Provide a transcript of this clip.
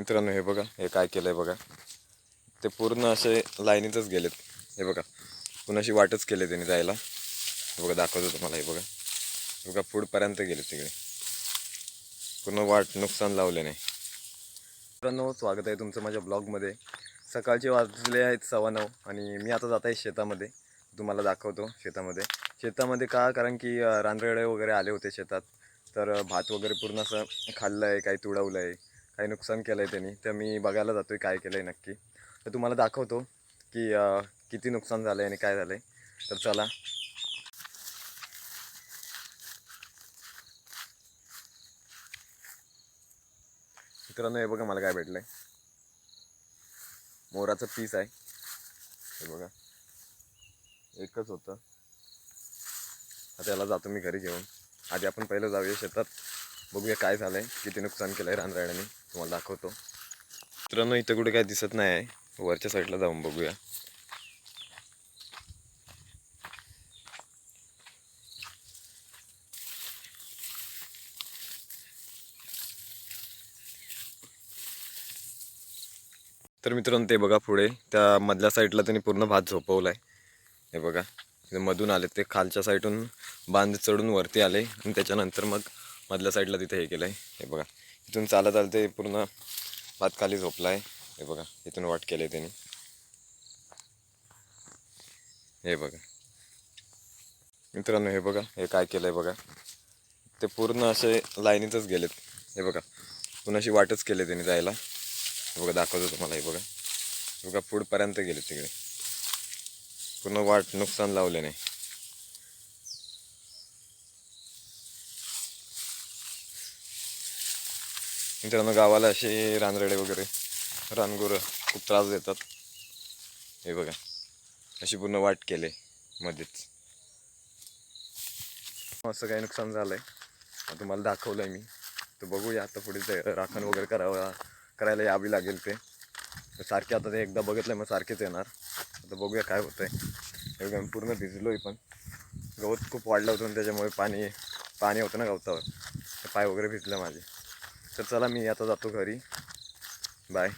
मित्रांनो हे बघा हे काय केलं आहे बघा. ते पूर्ण असे लाईनीतच गेलेत. हे बघा कुणाशी वाटच केले त्यांनी जायला. हे बघा दाखवतो तुम्हाला हे बघा. हे बघा पुढपर्यंत गेले तिकडे. पूर्ण वाट नुकसान लावले नाही. मित्रांनो स्वागत आहे तुमचं माझ्या ब्लॉगमध्ये. सकाळचे वाजले आहेत सव्वा नऊ आणि मी आता जात आहे शेतामध्ये. तुम्हाला दाखवतो शेतामध्ये. शेतामध्ये का? कारण की रानरेडे वगैरे आले होते शेतात. तर भात वगैरे पूर्ण असं खाल्लं आहे काही तुडवलं आहे काही नुकसान केलं आहे त्यांनी. तर मी बघायला जातो आहे काय केलं आहे नक्की. तर तुम्हाला दाखवतो की किती नुकसान झालं आहे आणि काय झालं आहे तर चला. मित्रांनो हे बघा मला काय भेटलं आहे मोराचं पीस आहे. हे बघा. एकच होतं. आता याला जातो मी घरी घेऊन. आधी आपण पहिलं जाऊया शेतात. बघूया काय झालं आहे किती नुकसान केलं आहे रानरायणाने. तुम्हाला दाखवतो. मित्रांनो इथं कुठे काय दिसत नाही आहे. वरच्या साईडला जाऊन बघूया. तर मित्रांनो ते बघा पुढे. त्या मधल्या साईडला त्यांनी पूर्ण भात झोपवलाय. हे बघा. मधून आले ते खालच्या साईडून बांध चढून वरती आले. आणि त्याच्यानंतर मग मधल्या साईडला तिथे हे केलं आहे हे बघा. इथून चालत आलं ते पूर्ण भात खाली झोपला आहे हे बघा इथून वाट केलं आहे त्यांनी हे बघा. मित्रांनो हे बघा हे काय केलं आहे बघा. ते पूर्ण असे लाईनीतच गेलेत. हे बघा पुन्हा अशी वाटच केली त्यांनी जायला. हे बघा दाखवतो तुम्हाला हे बघा. बघा पुढपर्यंत गेले तिकडे. पूर्ण वाट नुकसान लावले नाही. मित्रांनो गावाला असे रानरेडे वगैरे रानगुरं खूप त्रास देतात. हे बघा अशी पूर्ण वाट केले मध्येच. असं काही नुकसान झालं आहे तुम्हाला दाखवलं आहे मी. तर बघूया आता पुढे ते राखण वगैरे करावं करायला यावी लागेल ते. सारखे आता ते एकदा बघितलं मग सारखेच येणार. आता बघूया काय होतं हे बघा, मी पूर्ण आहे पण. गवत खूप वाढलं होतं आणि त्याच्यामुळे पाणी पाणी होतं ना गवतावर. ते पाय वगैरे भिजले माझे. तर चला मी आता जातो घरी. बाय.